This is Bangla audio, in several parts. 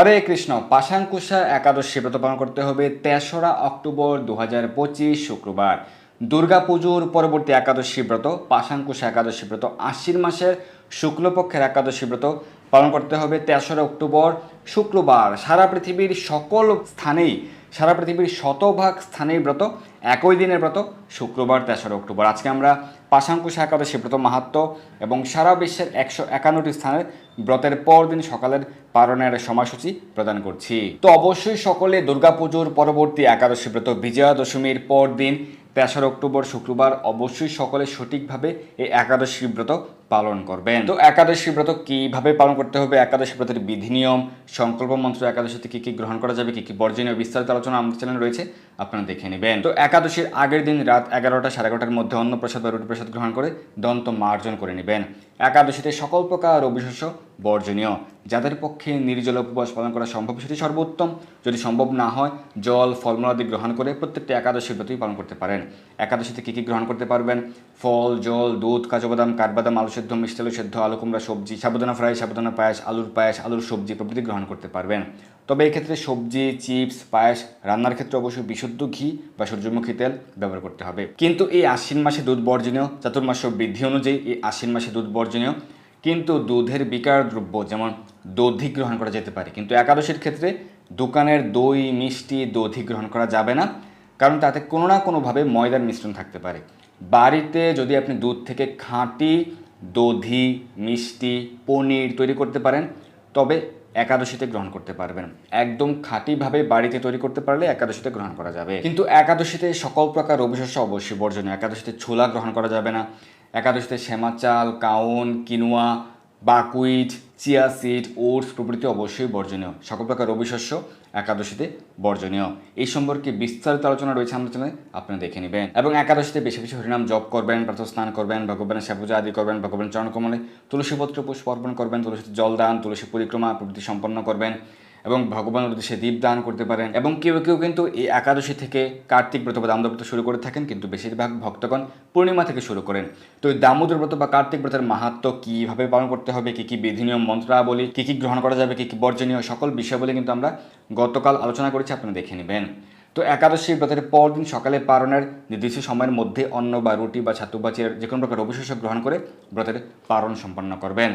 হরে কৃষ্ণ, পাশাঙ্কুশা একাদশী ব্রত পালন করতে হবে তেসরা অক্টোবর দু হাজার পঁচিশ শুক্রবার। দুর্গাপুজোর পরবর্তী একাদশী ব্রত, পাশাঙ্কুশা একাদশী ব্রত, আশ্বিন মাসের শুক্লপক্ষের একাদশী ব্রত পালন করতে হবে তেসরা অক্টোবর শুক্রবার। সারা পৃথিবীর সকল স্থানেই, সারা পৃথিবীর শতভাগ স্থানেই ব্রত একই দিনের ব্রত, শুক্রবার, তেসরা অক্টোবর। আজকে আমরা পাশাঙ্কুশা একাদশী ব্রত মাহাত্ম এবং সারা বিশ্বের একশো একান্নটি স্থানের ব্রতের পরদিন সকালের পালনের সময়সূচি প্রদান করছি। তো অবশ্যই সকলে দুর্গাপুজোর পরবর্তী একাদশী ব্রত বিজয়া দশমীর পরদিন, তেসরা অক্টোবর, শুক্রবার অবশ্যই সকলে সঠিকভাবে এই একাদশী ব্রত পালন করবেন। তো একাদশী ব্রত কীভাবে পালন করতে হবে? একাদশী ব্রতের বিধি নিয়ম সংকল্প মন্ত্র একাদশীতে কী কী গ্রহণ করা যাবে? কী কী বর্জনীয় বিস্তারিত আলোচনা আমাদের চ্যানেল রয়েছে, আপনারা দেখে নেবেন। তো একাদশীর আগের দিন রাত এগারোটা সাড়ে এগারোটার মধ্যে অন্ন প্রসাদ বা রুটি প্রসাদ গ্রহণ করে দন্ত মার্জন করে নেবেন। একাদশীতে সকল প্রকার অবিশস্য বর্জনীয়। যাদের পক্ষে নির্জল উপবাস পালন করা সম্ভব, সেটি সর্বোত্তম। যদি সম্ভব না হয়, জল, ফলমূল আদি গ্রহণ করে প্রত্যেকটি একাদশীর ব্রতই পালন করতে পারেন। একাদশীতে কী কী গ্রহণ করতে পারবেন? ফল, জল, দুধ কাজু বাদাম কাঠবাদাম, আলু সেদ্ধ, মিষ্টি আলু সেদ্ধ, আলু কুমড়া, সবজি সাবুদানা ফ্রাই সাবুদানা পায়েস, আলুর পায়েস, আলুর সবজি প্রভৃতি গ্রহণ করতে পারবেন। তবে এক্ষেত্রে সবজি, চিপস, পায়েস রান্নার ক্ষেত্রে অবশ্যই বিশুদ্ধ ঘি বা সূর্যমুখী তেল ব্যবহার করতে হবে। কিন্তু এই আশ্বিন মাসে দুধ বর্জনীয় চাতুর্মাস বৃদ্ধি অনুযায়ী এই আশ্বিন মাসে দুধ বর্জনীয় কিন্তু দুধের বিকার দ্রব্য, যেমন দধি গ্রহণ করা যেতে পারে, কিন্তু একাদশীর ক্ষেত্রে দোকানের দই, মিষ্টি, দধি গ্রহণ করা যাবে না, কারণ তাতে কোনো না কোনোভাবে ময়দার মিশ্রণ থাকতে পারে। বাড়িতে যদি আপনি দুধ থেকে খাঁটি দধি, মিষ্টি, পনির তৈরি করতে পারেন, তবে একাদশীতে গ্রহণ করতে পারবেন। একদম খাঁটিভাবে বাড়িতে তৈরি করতে পারলে একাদশীতে গ্রহণ করা যাবে। কিন্তু একাদশীতে সকল প্রকার রবিশস্য অবশ্যই বর্জনীয়। একাদশীতে ছোলা গ্রহণ করা যাবে না একাদশীতে শ্যামা চাল কাউন quinoa, buckwheat, chia seed, oats প্রভৃতি অবশ্যই বর্জনীয়। সকল প্রকার অবিশস্য একাদশীতে বর্জনীয়। এই সম্পর্কে বিস্তারিত আলোচনা রয়েছে আমাদের চ্যানেলে, আপনারা দেখে নেবেন। এবং একাদশীতে বেশি বেশি হরিনাম জপ করবেন, প্রাতঃ স্নান করবেন, ভগবানের সেপূজা আদি করবেন, ভগবানের চরণকমলে তুলসীপত্র পুষ্প অর্পণ করবেন, তুলসীতে জল দান তুলসী পরিক্রমা প্রভৃতি সম্পন্ন করবেন। এবং ভগবানের উদ্দেশ্যে দীপ দান করতে পারেন এবং কেউ কেউ কিন্তু এই একাদশী থেকে কার্তিক ব্রত বা দামোদর ব্রত শুরু করে থাকেন, কিন্তু বেশিরভাগ ভক্তগণ পূর্ণিমা থেকে শুরু করেন। তো এই দামোদর ব্রত বা কার্তিক ব্রতের মাহাত্ম কীভাবে পালন করতে হবে, কী কী বিধি নিয়ম, মন্ত্রাবলী, কী কী গ্রহণ করা যাবে, কী কী বর্জনীয় সকল বিষয়াবলী কিন্তু আমরা গতকাল আলোচনা করেছি, আপনারা দেখে নেবেন। তো একাদশী ব্রতের পরদিন সকালে পারণের নির্দিষ্ট সময়ের মধ্যে অন্ন বা রুটি বা ছাতু বা যে কোনো প্রকার অবিশস্য গ্রহণ করে ব্রতের পারণ সম্পন্ন করবেন।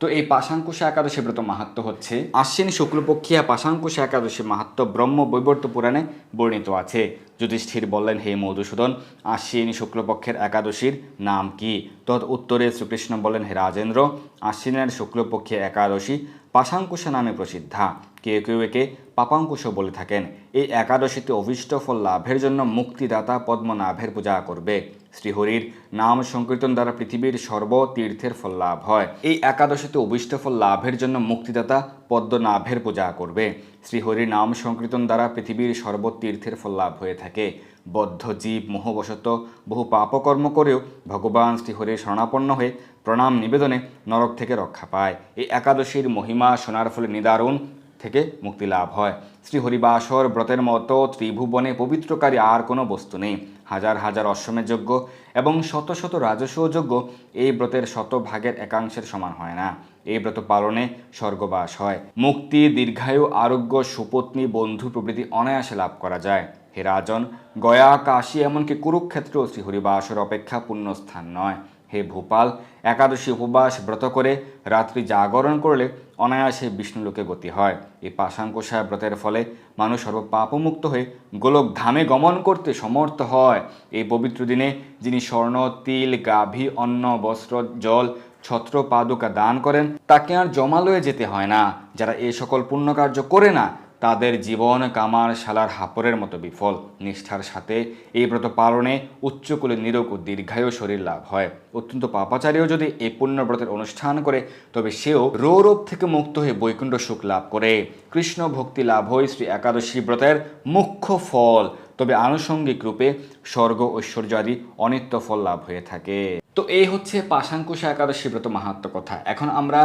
তো এই পাশাঙ্কুশ একাদশী ব্রত মাহাত্ম হচ্ছে। আশ্বিন শুক্লপক্ষিয়া পাশাঙ্কুশ একাদশী মাহাত্ম ব্রহ্ম বৈবর্ত পুরাণে বর্ণিত আছে। যুধিষ্ঠির বললেন, হে মধুসূদন, আশ্বিন শুক্লপক্ষের একাদশীর নাম কি? তৎ উত্তরে শ্রীকৃষ্ণ বললেন, হে রাজেন্দ্র, আশ্বিনের শুক্লপক্ষে একাদশী পাশাঙ্কুশা নামে প্রসিদ্ধা। কেউ কেউ একে পাপাঙ্কুশ বলে থাকেন। এই একাদশীতে অভীষ্ট ফল লাভের জন্য মুক্তিদাতা পদ্মনাভের পূজা করবে। শ্রীহরির নাম সংকীর্তন দ্বারা পৃথিবীর সর্বতীর্থের ফল লাভ হয়। এই একাদশীতে অভীষ্ট ফল লাভের জন্য মুক্তিদাতা পদ্মনাভের পূজা করবে। শ্রীহরির নাম সংকীর্তন দ্বারা পৃথিবীর সর্বতীর্থের ফল লাভ হয়ে থাকে। বদ্ধ জীব মোহবশত বহু পাপকর্ম করেও ভগবান শ্রীহরির শরণাপন্ন হয়ে প্রণাম নিবেদনে নরক থেকে রক্ষা পায়। এই একাদশীর মহিমা শোনার ফলে নিদারুণ থেকে মুক্তি লাভ হয়। শ্রী হরিবাসর ব্রতের মতো ত্রিভুবনে পবিত্রকারী আর কোনো বস্তু নেই। হাজার হাজার অশ্বমের যোগ্য এবং শত শত রাজস্ব যোগ্য এই ব্রতের শত ভাগের একাংশের সমান হয় না। এই ব্রত পালনে স্বর্গবাস হয়। মুক্তি, দীর্ঘায়ু, আরোগ্য, সুপত্নী, বন্ধু প্রভৃতি অনায়াসে লাভ করা যায়। হে রাজন, গয়া, কাশী এমনকি কুরুক্ষেত্র শ্রীহরিবাসর অপেক্ষা পুণ্যস্থান নয়। হে ভূপাল, একাদশী উপবাস ব্রত করে রাত্রি জাগরণ করলে অনায়াসে বিষ্ণুলোকে গতি হয়। এই পাশাঙ্কুশা ব্রতের ফলে মানুষ সর্বপাপমুক্ত হয়ে গোলক ধামে গমন করতে সমর্থ হয়। এই পবিত্র দিনে যিনি স্বর্ণ, তিল, গাভী, অন্ন, বস্ত্র, জল, ছত্র, পাদুকা দান করেন, তাকে আর জমালয়ে যেতে হয় না। যারা এই সকল পুণ্যকার্য করে না তাদের জীবন কামার শালার হাপরের মতো বিফল। নিষ্ঠার সাথে এই ব্রত পালনে উচ্চকুলে নিরোগ ও দীর্ঘায়ু শরীর লাভ হয়। অত্যন্ত পাপাচারীও যদি এই পুণ্যব্রতের অনুষ্ঠান করে, তবে সেও রৌরব থেকে মুক্ত হয়ে বৈকুণ্ঠ সুখ লাভ করে। কৃষ্ণ ভক্তি লাভ হয় শ্রী একাদশী ব্রতের মুখ্য ফল। তবে আনুষঙ্গিক রূপে স্বর্গ, ঐশ্বর্য আদি অনিত্য ফল লাভ হয়ে থাকে। তো এই হচ্ছে পাশাঙ্কুশা একাদশী ব্রত মাহাত্ম কথা। এখন আমরা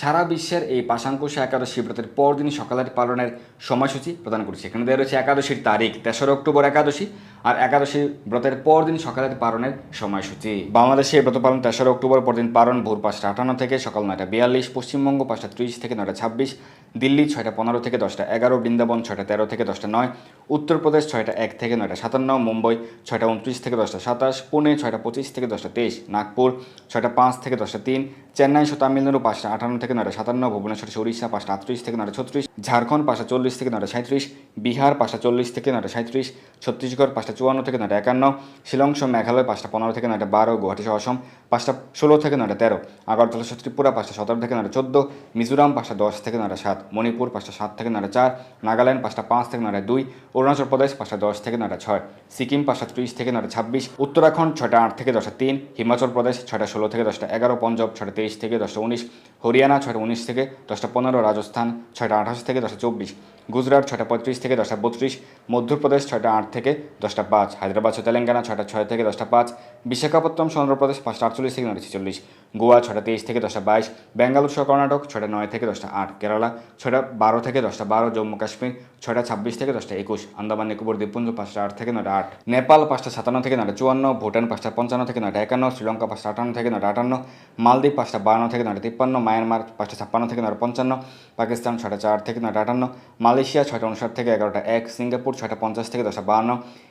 সারা বিশ্বের এই পাশাঙ্কুশা একাদশী ব্রতের পরদিন সকালের পালনের সময়সূচি প্রদান করছি। এখানে দেওয়া রয়েছে একাদশীর তারিখ, তেসরা অক্টোবর একাদশী আর একাদশী ব্রতের পরদিন সকালের পালনের সময়সূচি। বাংলাদেশে এই ব্রত পালন তেসরা অক্টোবর পরদিন পালন, ভোর পাঁচটা আটান্ন থেকে সকাল নয়টা বিয়াল্লিশ, পশ্চিমবঙ্গ পাঁচটা ত্রিশ থেকে নয়টা ছাব্বিশ, দিল্লি ছয়টা পনেরো থেকে দশটা এগারো, বৃন্দাবন ছয়টা তেরো থেকে দশটা নয়, উত্তরপ্রদেশ ছয়টা এক থেকে নয়টা সাতান্ন, মুম্বই ছয়টা উনত্রিশ থেকে দশটা সাতাশ, পুনে ছয়টা পঁচিশ থেকে দশটা তেইশ, নাগপুর ছয়টা পাঁচ থেকে দশটা তিন চেন্নাই শো তামিলনাড়ু পাঁচটা আটান্ন থেকে নয়টা সাতান্ন ভুবনেশ্বর উড়িষ্যা পাঁচটা আটত্রিশ থেকে নয়টা ছত্রিশ ঝাড়খণ্ড পাঁচটা চল্লিশ থেকে নয়টা সাঁত্রিশ বিহার পাঁচটা চল্লিশ থেকে নয়টা সাঁত্রিশ ছত্তিশগড় পাঁচটা চুয়ান্ন থেকে নয়টা একান্ন শিলং মেঘালয় পাঁচটা পনেরো থেকে নয়টা বারো গুয়াহাটি সহ অসম পাঁচটা ষোলো থেকে নয়টা তেরো আগরতলা সহ ত্রিপুরা পাঁচটা সতেরো থেকে নয়টা চোদ্দ মিজোরাম পাঁচটা দশ থেকে নয়টা সাত মণিপুর পাঁচটা সাত থেকে নয়টা চার নাগাল্যান্ড পাঁচটা পাঁচ থেকে নয়টা দুই অরুণাচল প্রদেশ পাঁচটা দশ থেকে নয়টা ছয় সিকিম পাঁচটা ত্রিশ থেকে নয়টা ছাব্বিশ উত্তরাখণ্ড ছয়টা আট থেকে দশটা তিন হিমাচল প্রদেশ ছয়টা ষোলো থেকে দশটা এগারো পঞ্জাব ছয়টা তেইশ থেকে দশটা উনিশ, হরিয়ানা ছয়টা উনিশ থেকে দশটা পনেরো, রাজস্থান ছয়টা আঠাশ থেকে দশটা চব্বিশ, গুজরাট ছয়টা পঁয়ত্রিশ থেকে দশটা বত্রিশ, মধ্যপ্রদেশ ছয়টা আট থেকে দশটা পাঁচ, হায়দ্রাবাদ ও তেলেঙ্গানা ছয়টা ছয় থেকে দশটা পাঁচ, বিশাখাপত্তনম, চন্দ্রপ্রদেশ পাঁচটা আটচল্লিশ থেকে নয়টা ছেচল্লিশ গোয়া ছটা তেইশ থেকে দশটা বাইশ, বেঙ্গালুরু সহ কর্ণাটক ছটা নয় থেকে দশটা আট, কেরালা ছয়টা বারো থেকে দশটা বারো, জম্মু কাশ্মীর ছটা ছাব্বিশ থেকে দশটা একুশ, আন্দামান, নিকোবর, দ্বীপপুঞ্জ পাঁচটা আট থেকে নয়টা আট, নেপাল পাঁচটা সাতান্ন থেকে নয়টা চুয়ান্ন, ভুটান পাঁচটা পঞ্চান্ন থেকে নয়টা একান্ন, শ্রীলঙ্কা পাঁচটা আটান্ন থেকে নয়টা আটান্ন, মালদ্বীপ পাঁচটা বান্ন থেকে নয়টা তিপ্পান্ন, মায়ানমার পাঁচটা ছাপ্পান্ন থেকে নয়টা পঞ্চান্ন, পাকিস্তান ছটা চার থেকে নয়টা আটান্ন, মালয়েশিয়া ছয়টা উনষাট থেকে এগারোটা এক, সিঙ্গাপুর ছয়টা পঞ্চাশ থেকে দশটা বান্ন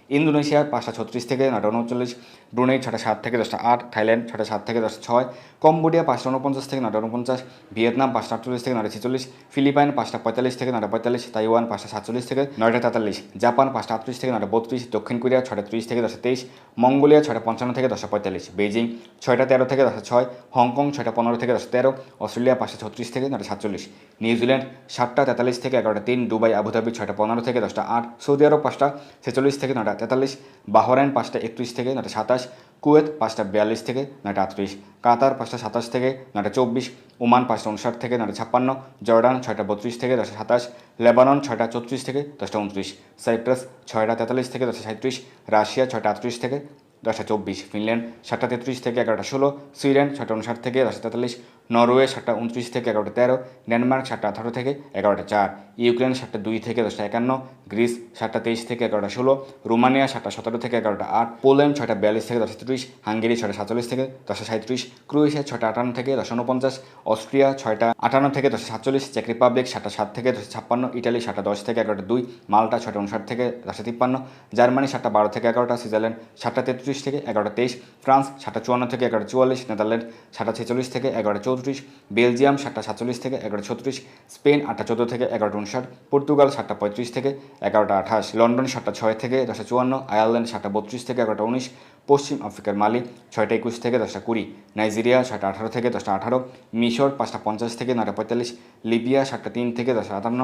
ইন্দোনেশিয়া পাঁচটা ছত্রিশ থেকে নটা উনচল্লিশ, ব্রুনেই ছটা সাত থেকে দশটা আট, থাইল্যান্ড ছটা সাত থেকে দশটা ছয়, কম্বোডিয়া পাঁচটা উনপঞ্চাশ থেকে নটা উনপঞ্চাশ ভিয়েতনাম পাঁচটা আটচল্লিশ থেকে নয়টা ছেচল্লিশ, ফিলিপাইন পাঁচটা পঁয়তাল্লিশ থেকে নটা পঁয়তাল্লিশ, তাইওয়ান পাঁচটা সাতচল্লিশ থেকে, নয়টা তেতাল্লিশ, জাপান পাঁচটা আটত্রিশ থেকে নটা বত্রিশ, দক্ষিণ কোরিয়া ছয়টা ত্রিশ থেকে, দশটা তেইশ, মঙ্গোলিয়া ছয়টা পঞ্চান্ন থেকে, দশটা পঁয়তাল্লিশ বেজিং ছয়টা তেরো থেকে, দশটা ছয়, হংকং ছয়টা পনেরো থেকে, দশটা তেরো, অস্ট্রেলিয়া পাঁচটা ছত্রিশ থেকে, নয়টা সাতচল্লিশ, নিউজিল্যান্ড সাতটা তেতাল্লিশ থেকে, এগারোটা তিন, দুবাই, আবুধাবি ছয়টা পনেরো থেকে, দশটা আট, সৌদি আরব পাঁচটা ছেচল্লিশ থেকে, নয়টা তেতাল্লিশ, বাহরাইন পাঁচটা একত্রিশ থেকে নয়টা সাতাশ, কুয়েত পাঁচটা বিয়াল্লিশ থেকে নয়টা আটত্রিশ, কাতার পাঁচটা সাতাশ থেকে নয়টা চব্বিশ, ওমান পাঁচটা উনষাট থেকে নয়টা ছাপ্পান্ন, জর্ডান ছয়টা বত্রিশ থেকে দশটা সাতাশ, লেবানন ছয়টা চৌত্রিশ থেকে দশটা উনত্রিশ সাইপ্রাস ছয়টা তেতাল্লিশ থেকে দশটা সাঁত্রিশ রাশিয়া ছয়টা আটত্রিশ থেকে দশটা চব্বিশ, ফিনল্যান্ড সাতটা তেত্রিশ থেকে এগারোটা ষোলো, সুইডেন ছয়টা উনষাট থেকে দশটা তেতাল্লিশ নরওয়ে সাতটা উনত্রিশ থেকে এগারোটা তেরো, ডেনমার্ক সাতটা আঠারো থেকে এগারোটা চার, ইউক্রেন সাতটা দুই থেকে দশটা একান্ন, গ্রিস সাতটা তেইশ থেকে এগারোটা ষোলো, রোমানিয়া সাতটা সতেরো থেকে এগারোটা আট, পোল্যান্ড ছয়টা বিয়াল্লিশ থেকে দশটা ত্রিশ, হাঙ্গেরি ছয়টা সাতচল্লিশ থেকে দশটা সাঁত্রিশ ক্রোয়েশিয়া ছয়টা আটান্ন থেকে দশটা উনপঞ্চাশ অস্ট্রিয়া ছয়টা আটান্ন থেকে দশটা সাতচল্লিশ, চেক রিপাবলিক সাতটা সাত থেকে দশটা ছাপ্পান্ন, ইটালি সাতটা দশ থেকে এগারোটা দুই, মাল্টা ছয়টা উনষাট থেকে দশটা তিপ্পান্ন, জার্মানি সাতটা বারো থেকে এগারোটা, সুইজারল্যান্ড সাতটা তেত্রিশ থেকে এগারোটা তেইশ, ফ্রান্স সাতটা চুয়ান্ন থেকে এগারোটা চুয়াল্লিশ, নেদারল্যান্ড সাতটা ছেচল্লিশ থেকে এগারোটা চৌত্রিশ বেলজিয়াম সাতটা সাতচল্লিশ থেকে এগারোটা ছত্রিশ, স্পেন আটটা চোদ্দ থেকে এগারোটা উনষাট পর্তুগাল সাতটা পঁয়ত্রিশ থেকে এগারোটা আঠাশ, লন্ডন সাতটা ছয় থেকে দশটা চুয়ান্ন, আয়ারল্যান্ড সাতটা বত্রিশ থেকে এগারোটা উনিশ, পশ্চিম আফ্রিকার মালি ছয়টা একুশ থেকে দশটা কুড়ি, নাইজেরিয়া ছয়টা আঠারো থেকে দশটা আঠারো, মিশর পাঁচটা পঞ্চাশ থেকে নয়টা পঁয়তাল্লিশ, লিবিয়া সাতটা তিন থেকে দশটা আটান্ন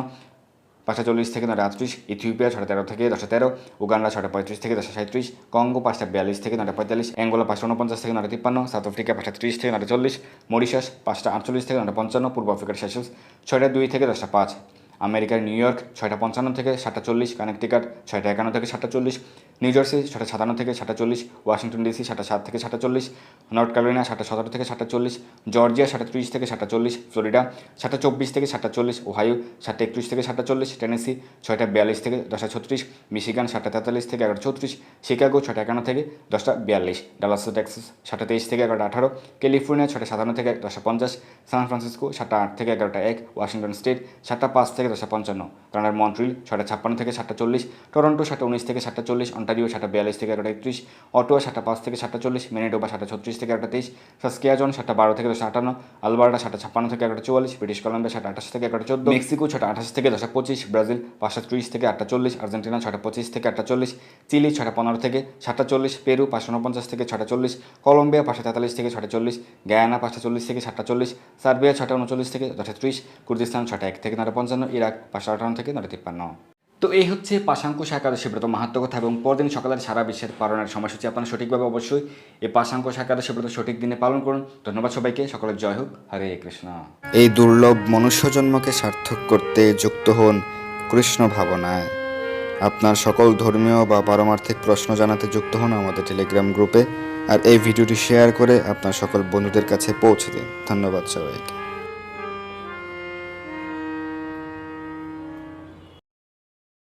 পাঁচটা চল্লিশ থেকে নয়টা আটত্রিশ, ইথিওপিয়া ছটা তেরো থেকে দশটা তেরো, উগান্ডা ছটা পঁয়ত্রিশ থেকে দশটা সাঁত্রিশ কঙ্গো পাঁচটা বিয়াল্লিশ থেকে নয়টা পঁয়তাল্লিশ, অ্যাঙ্গোলা পাঁচটা উনপঞ্চাশ থেকে নটা তিপ্পান্ন, সাউথ আফ্রিকা পাঁচটা ত্রিশ থেকে নয়টা চল্লিশ, মরিশাস পাঁচটা আটচল্লিশ থেকে নয়টা পঞ্চান্ন, পূর্ব আফ্রিকার সেশন ছয়টা দুই থেকে দশটা পাঁচ। আমেরিকার নিউ ইয়র্ক ছয়টা পঞ্চান্ন থেকে সাতটা চল্লিশ, কানেকটিকাট ছয়টা একান্ন থেকে সাতটা চল্লিশ, নিউ জার্সি ছটা সাতান্ন থেকে সাতটা চল্লিশ, ওয়াশিংটন ডিসি সাতটা সাত থেকে সাতটা চল্লিশ, নর্থ ক্যারোলিনা সাতটা সতেরো থেকে সাতটা চল্লিশ, জর্জিয়া সাতটা ত্রিশ থেকে সাতটা চল্লিশ, ফ্লোরিডা সাতটা চব্বিশ থেকে সাতটা চল্লিশ, ওহাইও সাতটা একত্রিশ থেকে সাতটা চল্লিশ, টেনেসি ছয়টা বিয়াল্লিশ থেকে দশটা ছত্রিশ, মিশিগান সাতটা তেতাল্লিশ থেকে এগারোটা চৌত্রিশ শিকাগো ছটা একান্ন থেকে দশটা বিয়াল্লিশ, ডালাস টেক্সাস সাতটা তেইশ থেকে এগারোটা আঠারো, ক্যালিফোর্নিয়া ছটা সাতান্ন থেকে দশটা পঞ্চাশ, সান ফ্রান্সিসকো সাতটা আট থেকে এগারোটা এক, ওয়াশিংটন স্টেট সাতটা পাঁচ থেকে দশটা পঞ্চান্ন কানাডার মন্ট্রিল ছটা ছাপ্পান্ন থেকে সাতটা চল্লিশ টরন্টো সাতটা উনিশ থেকে সাতটা চল্লিশ অন্টারিও সাতটা বিয়াল্লিশ থেকে এগারোটা একত্রিশ অটোয়া সাতটা পাঁচ থেকে সাতটা চল্লিশ মেনিটোবা সাতটা ছত্রিশ থেকে এগারোটা তেইশ সাসকিয়াজন সাতটা বারো থেকে দশটা আটান্ন আলবার্টা সাতটা ছাপ্পান্ন থেকে এগারোটা চুয়াল্লিশ ব্রিটিশ কলম্বিয়া সাতটা আঠাশ থেকে এগারোটা চোদ্দ মেক্সিকো ছটা আঠাশ থেকে দশটা পঁচিশ ব্রাজিল পাঁচটা ত্রিশ থেকে আটটা চল্লিশ আর্জেন্টিনা ছটা পঁচিশ থেকে আটটা চল্লিশ চিলি ছটা পনেরো থেকে সাতটা চল্লিশ পেরু পাঁচশো উনপঞ্চাশ থেকে ছটা চল্লিশ কলম্বিয়া পাঁচশো তেতাল্লিশ থেকে ছটা চল্লিশ গায়ানা পাঁচটা চল্লিশ থেকে সাতটা চল্লিশ সার্বিয়া ছটা উনচল্লিশ থেকে দশটা ত্রিশ কুর্দিস্তান ছটা এক থেকে নটা পঞ্চান্ন ইরাক পাঁচশো আটান্ন থেকে নটা তিপ্পান্ন। তো এই হচ্ছে পাশাঙ্কুশ একাদশী ব্রত মাহাত্ম কথা এবং পরদিন সকালের সারা বিশ্বের পালনের সময়সূচি আপনারা সঠিকভাবে অবশ্যই এই পাশাঙ্কুশ একাদশী ব্রত সঠিক দিনে পালন করুন। ধন্যবাদ সবাইকে, সকলের জয় হোক। হরে কৃষ্ণ। এই দুর্লভ মনুষ্য জন্মকে সার্থক করতে যুক্ত হন কৃষ্ণ ভাবনায়। আপনার সকল ধর্মীয় বা পারমার্থিক প্রশ্ন জানাতে যুক্ত হন আমাদের টেলিগ্রাম গ্রুপে। আর এই ভিডিওটি শেয়ার করে আপনার সকল বন্ধুদের কাছে পৌঁছে দিন। ধন্যবাদ সবাইকে।